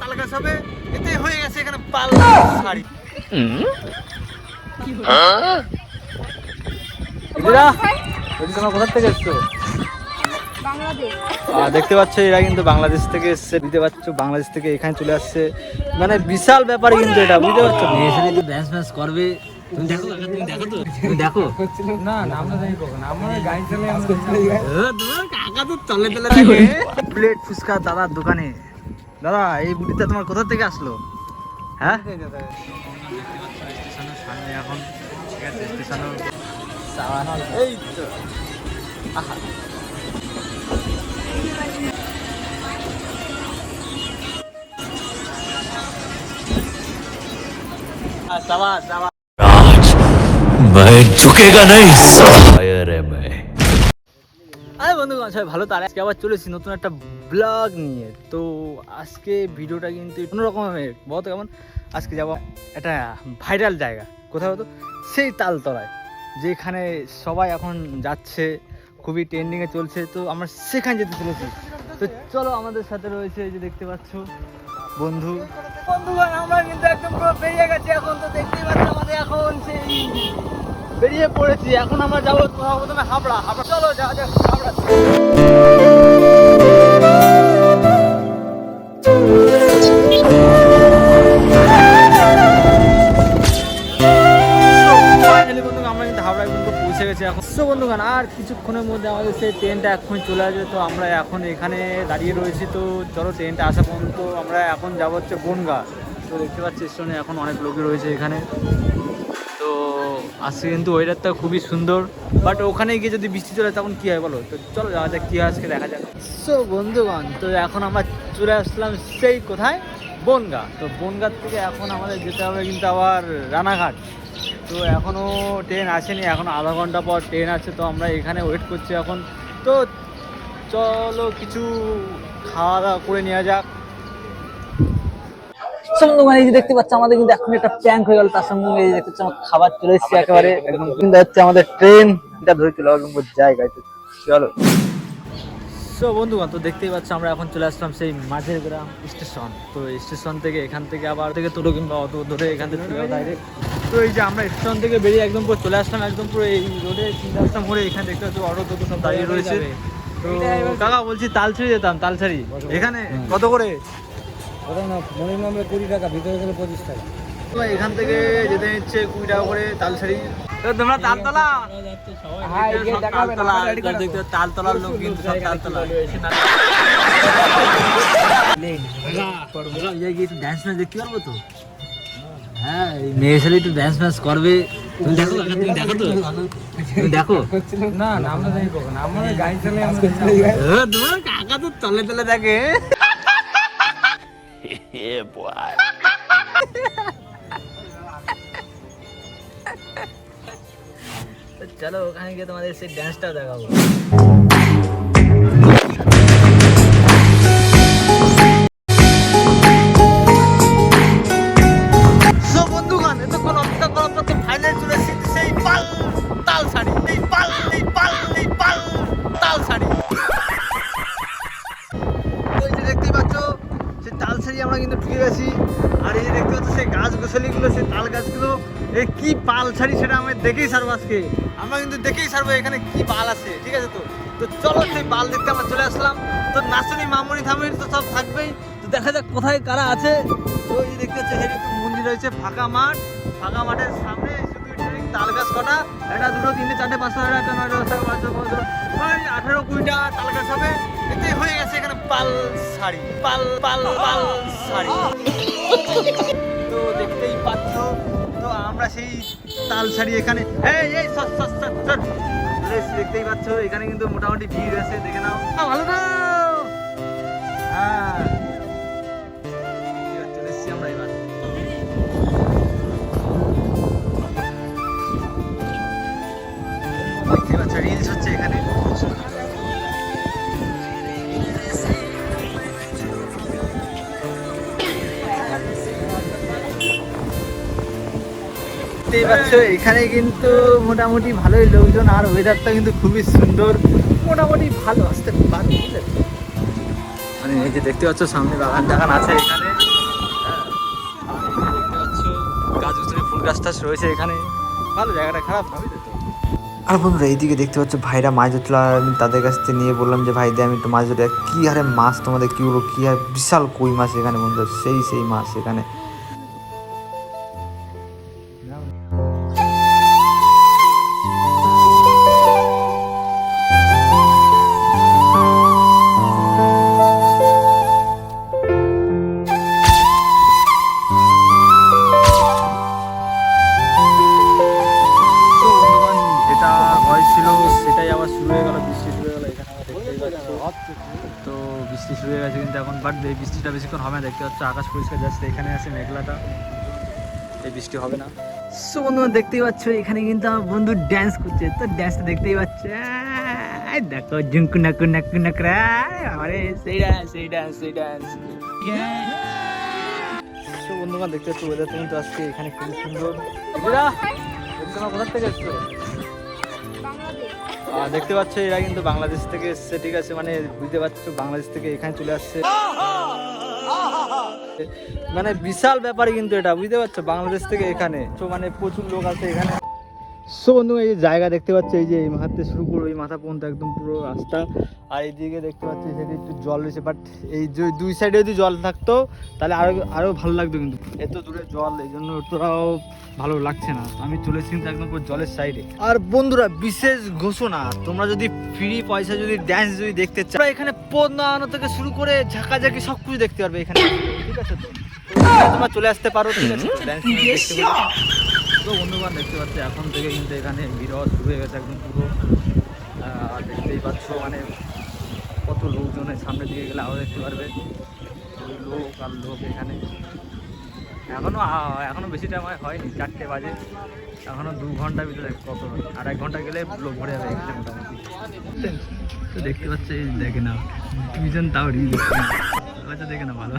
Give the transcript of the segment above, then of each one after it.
তাল গাছ হবে এতে হয়ে গেছে এখানে পাল শাড়ি। কোথা থেকে এসছো? দেখতে পাচ্ছ এরা কিন্তু বাংলাদেশ থেকে এসছে বুঝতে পারছ বাংলাদেশ থেকে এখানে চলে আসছে। মানে বিশাল ব্যাপার কিন্তু এটা বুঝতে পারছ? ড্যান্স করবে। তুমি দেখো তুমি দেখো তো তুমি দেখো। না না আমরা যাই কখন আমরা গাড়ি চলে ও, কাকা তো তলে তলে প্লেট ফুচকা দাদার দোকানে। দাদা এই বুটিটা তোমার কোথা থেকে আসলো হ্যাঁ স্টেশনের সামনে এখন ঠিক আছে স্টেশনের এই তো আহা। আহ, সাবাস, সাবাস। मैं झुकेगा नहीं फायर है मैं আরে বন্ধুগণ সবাই ভালো তার আজকে আবার চলেছি নতুন একটা ব্লগ নিয়ে। তো আজকে ভিডিওটা কিন্তু অন্যরকমের বহুত কেমন? আজকে যাব একটা ভাইরাল জায়গা। কোথাও তো? সেই তালতলায়। যেখানে সবাই এখন যাচ্ছে, খুবই ট্রেন্ডিংয়ে চলছে। তো আমরা সেখানে যেতে চলেছি। তো চলো আমাদের সাথে রয়েছে যে দেখতে পাচ্ছ বন্ধু। বন্ধুগণ আমরা কিন্তু একদম পুরো বেরিয়ে গেছি এখন। তো দেখতেই পাচ্ছ আমাদের এখন সেই বেরিয়ে পড়েছি। এখন আমরা যাব প্রথমে হাবড়া। হাবড়া। চলো যা যাক। বন্ধুগান আর কিছুক্ষণের মধ্যে আমাদের সেই ট্রেনটা এখন চলে আসবে। তো আমরা এখন এখানে দাঁড়িয়ে রয়েছি। তো চলো ট্রেনটা আসা পর্যন্ত আমরা এখন যাব হচ্ছে বনগা। তো দেখতে পাচ্ছি, স্টেশনে এখন অনেক লোকই রয়েছে এখানে। তো আজকে কিন্তু ওয়েদারটা খুবই সুন্দর। বাট ওখানে গিয়ে যদি বৃষ্টি চলে তখন কী হয় বলো? তো চলো যাওয়া যাক, কী হয় আজকে দেখা যাক। সো বন্ধুগণ, তো এখন আমরা চলে আসলাম সেই কোথায়? বনগা। তো বনগার থেকে এখন আমাদের যেতে হবে কিন্তু আবার রানাঘাট। তো এখনও ট্রেন আসেনি এখন আধা ঘণ্টা পর ট্রেন আছে তো আমরা এখানে ওয়েট করছি এখন। তো চলো কিছু খাওয়া দাওয়া করে নেওয়া যাক। বন্ধুগণ এই যে দেখতে পাচ্ছ আমাদের কিন্তু এখন একটা প্র্যাঙ্ক হয়ে গেল তার সঙ্গে এই যে দেখতে পাচ্ছ আমার খাবার চলে এসেছে একেবারে। একদম। কিন্তু হচ্ছে আমাদের ট্রেন এটা ধরে চলে আসব জায়গায় তো চলো। সো বন্ধুগণ তো দেখতেই পাচ্ছ আমরা এখন চলে আসলাম সেই মাঝের গ্রাম স্টেশন। তো স্টেশন থেকে এখান থেকে আবার থেকে টোটো কিংবা অটো ধরে এখান থেকে ডাইরেক্ট তো এই যে আমরা স্টেশন থেকে বেরিয়ে একদম পুরো চলে আসলাম একদম পুরো এই রোডে চিন্তা আসলাম মোড়ে। এখানে দেখতে পাচ্ছ অটো টোটো সব দাঁড়িয়ে রয়েছে। তো কাকা বলছি তালছড়ি যেতাম তালছড়ি। এখানে কত করে? কুড়ি টাকা ভিতরে গেলে পঁচিশ টাকা। তো এখান থেকে যেতে নিচ্ছে কুড়ি টাকা করে তালছড়ি। তোমরা তালতলা? তালতলা দেখতে তালতলার লোক কিন্তু সব তালতলা। হ্যাঁ একটু করবে। দেখো দেখো দেখো? না না তো তলে তলে দেখে। এই যে দেখতেই পাচ্ছ, সেই তাল শাড়ি আমরা কিন্তু ঢুকে গেছি। আর এই দেখতে পাচ্ছ, সেই গাছ গোছালিগুলো, সেই তাল গাছগুলো এই কি পাল শাড়ি সেটা আমি দেখেই সারবো আজকে। আমরা কিন্তু দেখেই ছাড়বো এখানে কি পাল আছে, ঠিক আছে তো? তো চলো সেই পাল দেখতে আমরা চলে আসলাম। তো নাচনি মামুনি থামুনি তো সব থাকবেই। তো দেখা যাক কোথায় কারা আছে। তো এই দেখতে পাচ্ছ এখানে একটু মন্দির রয়েছে, ফাঁকা মাঠ। ফাঁকা মাঠের সামনে তাল গাছ কটা। একটা, দুটো, তিনটে, চারটে, পাঁচটা একটা, নয়টা, দশটা পাঁচটা ওই আঠেরো, কুড়িটা তাল গাছ হবে। এতে হয়ে গেছে এখানে পাল শাড়ি, পাল পাল পাল শাড়ি। আমরা সেই তাল শাড়ি এখানে। এই এই দেখতেই পাচ্ছ, এখানে কিন্তু মোটামুটি ভিড় আছে দেখে নাও। ভালো হ্যাঁ। এবার দেখতে পাচ্ছ রিলস হচ্ছে এখানে। দেখতেই পাচ্ছ এখানে কিন্তু মোটামুটি ভালোই লোকজন আর ওয়েদারটা কিন্তু খুবই সুন্দর। মোটামুটি ভালো আসতে পারবে মানে এই যে দেখতে পাচ্ছ সামনে বাগান টাগান আছে এখানে। গাছ ফুল গাছ টাছ রয়েছে এখানে। ভালো জায়গাটা খারাপ হবে আর বন্ধুরা এইদিকে দেখতে পাচ্ছ ভাইরা মাছ ধরছিল আমি তাদের কাছ থেকে নিয়ে বললাম যে ভাই আমি একটু মাছ ধরে কী হারে মাছ তোমাদের কী বলব কী হারে বিশাল কই মাছ এখানে বন্ধুরা? সেই সেই মাছ এখানে। তো বৃষ্টি শুরু হয়ে গেছে কিন্তু এখন বাট বৃষ্টিটা বেশিক্ষণ হবে না দেখতে পাচ্ছ আকাশ পরিষ্কার যাচ্ছে এখানে আছে মেঘলাটা। এই বৃষ্টি হবে না। সো বন্ধুরা দেখতেই পাচ্ছ এখানে কিন্তু আমার বন্ধু ড্যান্স করছে। তো ড্যান্সটা দেখতেই পাচ্ছ দেখো ঝুঙ্কু নাকু নাকু নাকরা আরে সেই ড্যান্স সেই ড্যান্স সেই ড্যান্স সো বন্ধুগণ দেখতে পাচ্ছ ওয়েদারটা কিন্তু আজকে এখানে খুবই সুন্দর। কোথা থেকে এসছো? দেখতে পাচ্ছ, এরা কিন্তু বাংলাদেশ থেকে এসছে, ঠিক আছে? মানে বুঝতে পারছ, বাংলাদেশ থেকে এখানে চলে আসছে। মানে বিশাল ব্যাপার কিন্তু এটা, বুঝতে পারছ? বাংলাদেশ থেকে এখানে, তো মানে প্রচুর লোক আছে এখানে। সো বন্ধু এই যে জায়গা দেখতে পাচ্ছ এই যে এই মাথাতে শুরু করো এই মাথা পর্যন্ত একদম পুরো রাস্তা। আর এইদিকে দেখতে পাচ্ছি এই একটু জল রয়েছে বাট এই যে দুই সাইডে যদি জল থাকতো তাহলে আরও আরও ভালো লাগতো কিন্তু। এত দূরে জল এই জন্য তোরাও ভালো লাগছে না। আমি চলেছি কিন্তু একদম পুরো জলের সাইডে আর বন্ধুরা বিশেষ ঘোষণা তোমরা যদি ফ্রি পয়সা যদি ড্যান্স যদি দেখতে চাও এখানে পদ নাড়ানো থেকে শুরু করে ঝাঁকাঝাঁকি সব কিছু দেখতে পারবে এখানে। ঠিক আছে তো? তোমরা চলে আসতে পারো ঠিক আছে? তো বন্ধুবান দেখতে পাচ্ছি, এখন থেকে কিন্তু এখানে ভিড় হয়ে গেছে একদম পুরো। দেখতেই পাচ্ছ মানে কত লোকজনের সামনের দিকে গেলে আরও দেখতে পারবে। লোক আর লোক এখানে। এখনও এখনও বেশি টাইম হয়নি, চারটে বাজে। এখনও দু ঘণ্টার ভিতরে, কত আর এক ঘণ্টা গেলে লোক ভরে যাবে মোটামুটি। তো দেখতে পাচ্ছ দেখে না দুইজন তাও রিল আচ্ছা দেখে না ভালো।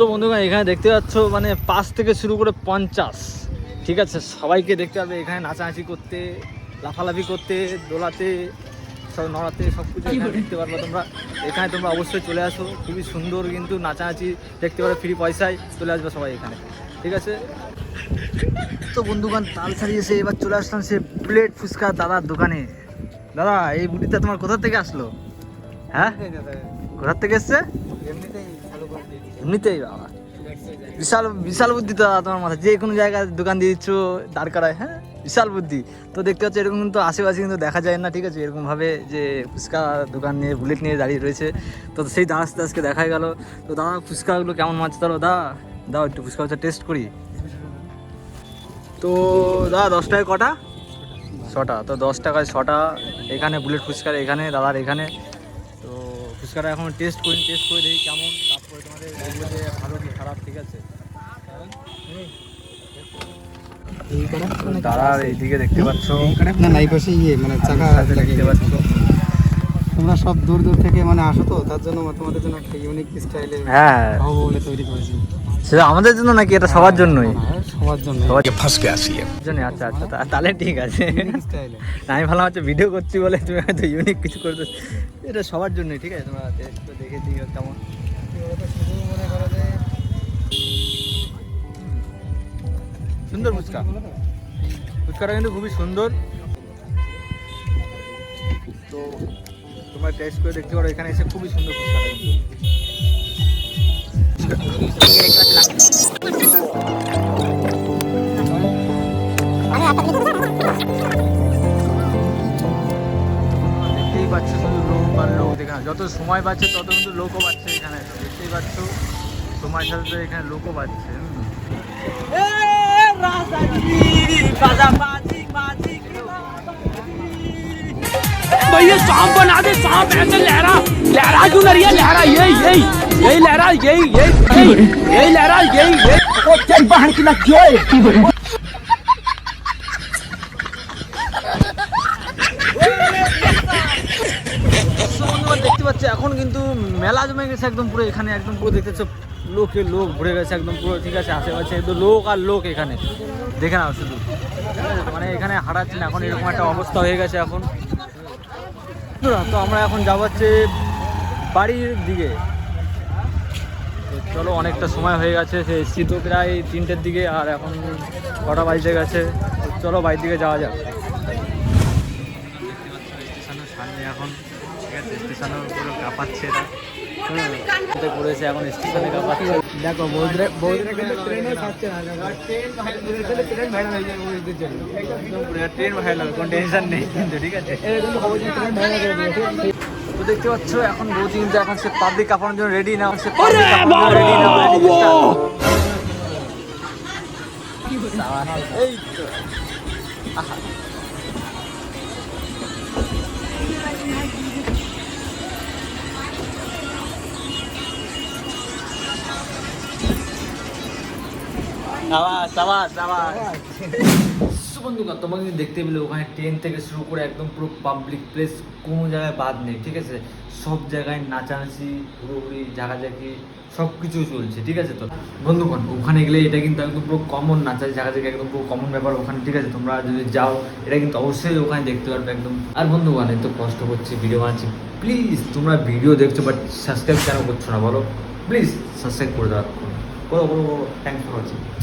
সো বন্ধুগণ এখানে দেখতে পাচ্ছ মানে পাঁচ থেকে শুরু করে পঞ্চাশ। ঠিক আছে সবাইকে দেখতে পাবে এখানে নাচানাচি করতে লাফালাফি করতে দোলাতে সব নড়াতে সব কিছু দেখতে পারবে তোমরা। এখানে তোমরা অবশ্যই চলে আসো খুবই সুন্দর কিন্তু নাচানাচি দেখতে পারো ফ্রি পয়সায়। চলে আসবে সবাই এখানে। ঠিক আছে? তো বন্ধুগণ তাল ছাড়িয়ে এসে এবার চলে আসলাম সে প্লেট ফুচকা দাদার দোকানে। দাদা এই বুটিটা তোমার কোথা থেকে আসলো? হ্যাঁ? কোথার থেকে এসছে? এমনিতেই বাবা। বিশাল বিশাল বুদ্ধি তো তোমার মাথায়। যে কোনো জায়গায় দোকান দিয়ে দিচ্ছ, দাঁড় করায় হ্যাঁ? বিশাল বুদ্ধি। তো দেখতে পাচ্ছ, এরকম কিন্তু আশেপাশে কিন্তু দেখা যায় না, ঠিক আছে? এরকমভাবে যে ফুচকা দোকান নিয়ে, বুলেট নিয়ে দাঁড়িয়ে রয়েছে। তো সেই দাদা আস্তে আজকে দেখাই গেল। তো দাদা ফুচকাগুলো কেমন মাছ? তাহলে দা দাও একটু, ফুচকা টেস্ট করি। তো দাদা দশ টাকায় কটা? ছটা। তো দশ টাকায় ছটা। এখানে বুলেট ফুচকার এখানে, দাদার এখানে। তো ফুচকাটা এখন টেস্ট করি টেস্ট করে দেখি কেমন। তারা এইদিকে দেখতে নাই মানে তোমরা সব দূর দূর থেকে মানে আসো তো তার জন্য তোমাদের জন্য একটা ইউনিক হ্যাঁ। বলে তৈরি সেটা আমাদের জন্য নাকি? এটা সবার হ্যাঁ, হ্যাঁ, জন্যই। সবার জন্য আসি জন্য আচ্ছা আচ্ছা তাহলে ঠিক আছে। আমি ভালো হচ্ছে ভিডিও করছি বলে তুমি হয়তো ইউনিক কিছু করতে এটা সবার জন্যই ঠিক আছে? তোমরা দেখে দিও কেমন। সুন্দর ফুচকা। ফুচকাটা কিন্তু খুবই সুন্দর। তো তোমরা টেস্ট করে দেখতে পারো, এখানে এসে খুবই সুন্দর ফুচকাটা দেখতেই পাচ্ছ শুধু লোক আর এখানে যত সময় পাচ্ছে তত কিন্তু লোকও পাচ্ছে এখানে তো দেখতেই পাচ্ছ সময়ের সাথে সাথে এখানে লোকও পাচ্ছে হুম। भैया सांप बना दे सांप ऐसे लहरा लहरा क्यों ना रही है लहरा यही यही यही लहरा यही यही यही यही लहरा यही यही ओ तेरी बहन की लग गई গেছে একদম পুরো এখানে, একদম পুরো দেখতেছো, লোকে লোক ভরে গেছে একদম পুরো, ঠিক আছে, আশেপাশে একদম লোক আর লোক এখানে। দেখে নাও শুধু। মানে এখানে হারাচ্ছে না, এখন এরকম একটা অবস্থা হয়ে গেছে এখন। তো আমরা এখন যাব হচ্ছে বাড়ির দিকে। চলো, অনেকটা সময় হয়ে গেছে, সে এসছি তো প্রায় তিনটের দিকে, আর এখন কটা বাজতে গেছে? চলো, বাড়ির দিকে যাওয়া যাক। স্টেশনের সামনে এখন, ঠিক আছে, স্টেশনের উপরে কাঁপাচ্ছে হ্যাঁ করেছে এখন স্টেশনে কাঁপাচ্ছে দেখো বৌদিরা বৌদিরা কিন্তু ট্রেনে খাচ্ছে না। ট্রেন ট্রেন ভাইরাল হয়ে যাবে বৌদিদের জন্য। ট্রেন ভাইরাল কোনো টেনশন নেই কিন্তু ঠিক আছে? এই কিন্তু ট্রেন ভাইরাল করে তো দেখতে পাচ্ছ এখন বৌদি কিন্তু এখন সে পাবলিক কাঁপানোর জন্য রেডি না সে পাবলিক কাঁপানোর রেডি না। এই তো। আহা। বন্ধুগণ তোমাকে কিন্তু দেখতে পেলে ওখানে ট্রেন থেকে শুরু করে একদম পুরো পাবলিক প্লেস কোনো জায়গায় বাদ নেই, ঠিক আছে? সব জায়গায় নাচানাচি, হুড়োহুড়ি, ঝাঁকাঝাঁকি সব কিছু চলছে, ঠিক আছে তো? বন্ধুগণ, ওখানে গেলে এটা কিন্তু একদম পুরো কমন নাচার ঝাঁকাঝাঁকি একদম পুরো কমন ব্যাপার ওখানে, ঠিক আছে? তোমরা যদি যাও, এটা কিন্তু অবশ্যই ওখানে দেখতে পারবে একদম। আর বন্ধুগণ এত কষ্ট করছি ভিডিও বানাচ্ছি। প্লিজ তোমরা ভিডিও দেখছ বাট সাবস্ক্রাইব কেন করছ না বলো? প্লিজ সাবস্ক্রাইব করে দেওয়া করো করো করো থ্যাংকস ফর ওয়াচিং